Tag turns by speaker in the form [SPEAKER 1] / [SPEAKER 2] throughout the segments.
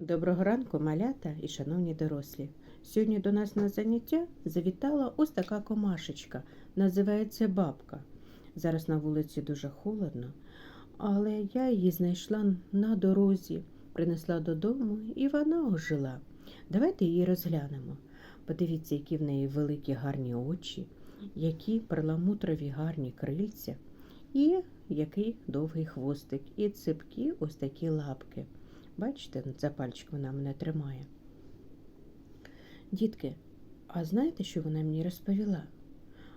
[SPEAKER 1] Доброго ранку, малята і шановні дорослі. Сьогодні до нас на заняття завітала ось така комашечка. Називається бабка. Зараз на вулиці дуже холодно, але я її знайшла на дорозі, принесла додому і вона ожила. Давайте її розглянемо. Подивіться, які в неї великі гарні очі, які перламутрові гарні крильця, і який довгий хвостик, і ципкі ось такі лапки. Бачите, за пальчик вона мене тримає. Дітки, а знаєте, що вона мені розповіла?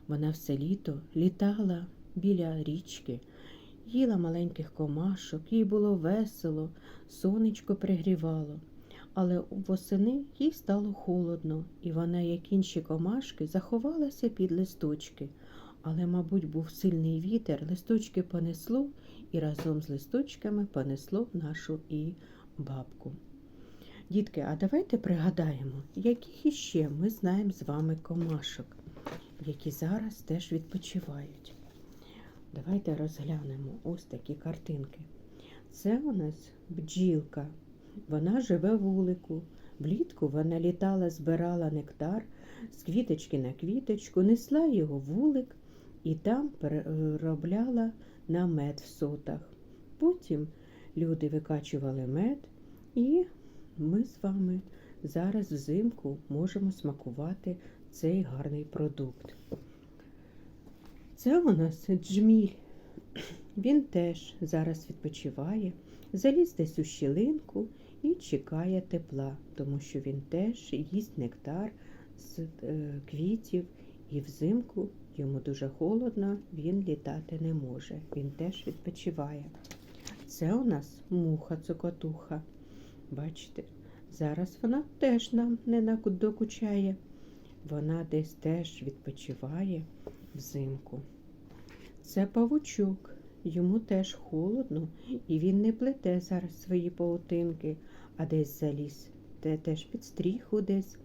[SPEAKER 1] Вона все літо літала біля річки, їла маленьких комашок, їй було весело, сонечко пригрівало. Але восени їй стало холодно, і вона, як інші комашки, заховалася під листочки. Але, мабуть, був сильний вітер, листочки понесло, і разом з листочками понесло нашу і бабку. Дітки, а давайте пригадаємо, яких іще ми знаємо з вами комашок, які зараз теж відпочивають. Давайте розглянемо ось такі картинки. Це у нас бджілка. Вона живе вулику. Влітку вона літала, збирала нектар з квіточки на квіточку, несла його в вулик і там переробляла на мед в сотах. Потім люди викачували мед, і ми з вами зараз взимку можемо смакувати цей гарний продукт. Це у нас джміль. Він теж зараз відпочиває, заліз десь у щілинку і чекає тепла, тому що він теж їсть нектар з е, квітів, і взимку йому дуже холодно, він літати не може. Він теж відпочиває. Це у нас муха цокотуха. Бачите, зараз вона теж нам не докучає. Вона десь теж відпочиває взимку. Це павучок, йому теж холодно, і він не плете зараз свої паутинки, а десь заліз, де теж під стріху десь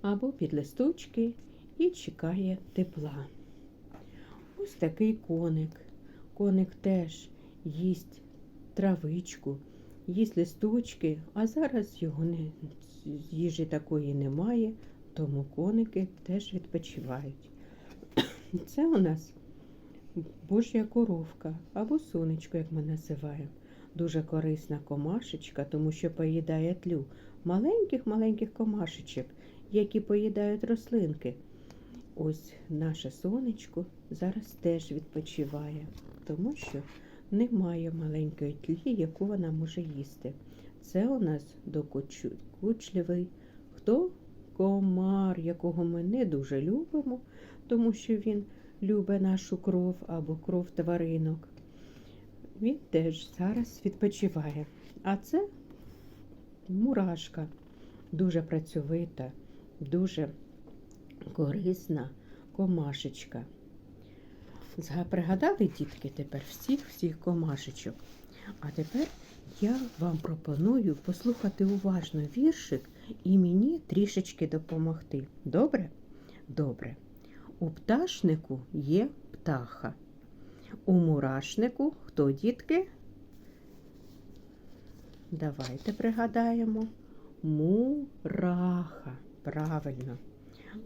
[SPEAKER 1] або під листочки і чекає тепла. Ось такий коник. Коник теж їсть травичку, їсть листочки, а зараз його не, їжі такої немає, тому коники теж відпочивають. Це у нас божя коровка або сонечко, як ми називаємо. Дуже корисна комашечка, тому що поїдає тлю маленьких-маленьких комашечок, які поїдають рослинки. Ось наше сонечко зараз теж відпочиває, тому що немає маленької тлі, яку вона може їсти. Це у нас докучливий хто комар, якого ми не дуже любимо, тому що він любить нашу кров або кров тваринок. Він теж зараз відпочиває. А це мурашка, дуже працьовита, дуже корисна комашечка. Пригадали, дітки, тепер всіх-всіх комашечок. А тепер я вам пропоную послухати уважно віршик і мені трішечки допомогти. Добре? Добре. У пташнику є птаха. У мурашнику хто, дітки? Давайте пригадаємо. Мураха. Правильно.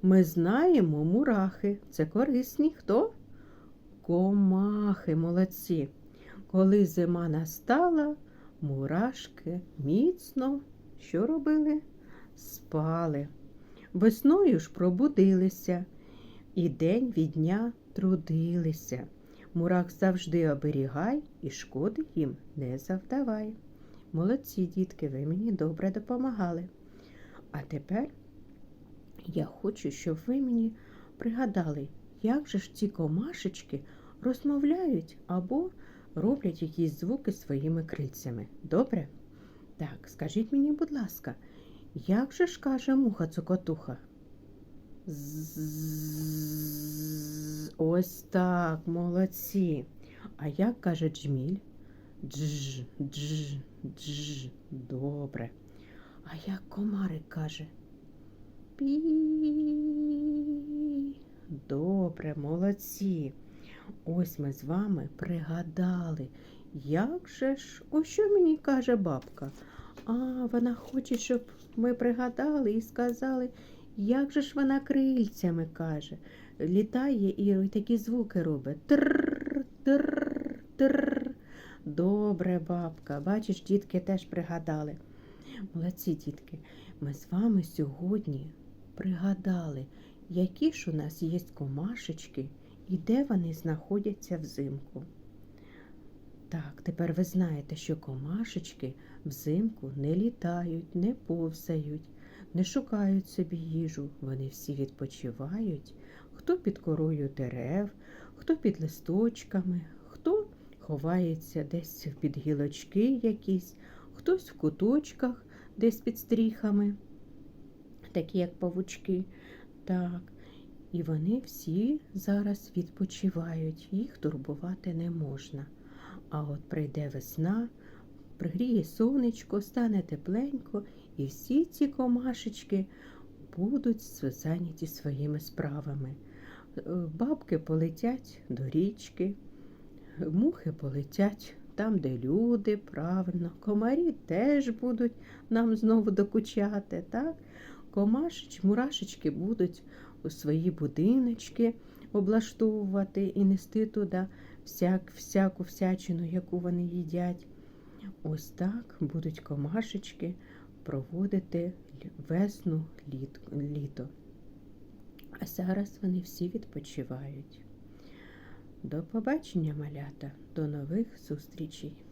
[SPEAKER 1] Ми знаємо мурахи. Це корисні хто? Комахи, молодці. Коли зима настала, мурашки міцно що робили? Спали. Весною ж пробудилися і день від дня трудилися. Мурах завжди оберігай і шкоди їм не завдавай. Молодці, дітки, ви мені добре допомагали. А тепер я хочу, щоб ви мені пригадали, як же ж ці комашечки розмовляють або роблять якісь звуки своїми крильцями. Добре? Так, скажіть мені, будь ласка, як же ж каже муха цокотуха? Ось так, молодці. А як каже джміль? Дж, дж, дж. Добре. А як комарик каже? Пі. Добре, молодці. Ось ми з вами пригадали, як же ж, о що мені каже бабка? А, вона хоче, щоб ми пригадали і сказали, як же ж вона крильцями каже. Літає і такі звуки робить. Тр, тр, тр. Добре, бабка. Бачиш, дітки теж пригадали. Молодці, дітки, ми з вами сьогодні пригадали, які ж у нас є комашечки і де вони знаходяться взимку. Так, тепер ви знаєте, що комашечки взимку не літають, не повзають, не шукають собі їжу. Вони всі відпочивають, хто під корою дерев, хто під листочками, хто ховається десь під гілочки якісь, хтось в куточках, десь під стріхами, такі як павучки. Так. І вони всі зараз відпочивають, їх турбувати не можна. А от прийде весна, пригріє сонечко, стане тепленько, і всі ці комашечки будуть зайняті своїми справами. Е, Бабки полетять до річки, мухи полетять там, де люди, правильно, комарі теж будуть нам знову докучати, так? Комашечки, мурашечки будуть свої будиночки облаштовувати і нести туди всяк, всяку всячину, яку вони їдять. Ось так будуть комашечки проводити весну літ, літо. А зараз вони всі відпочивають. До побачення, малята, до нових зустрічей!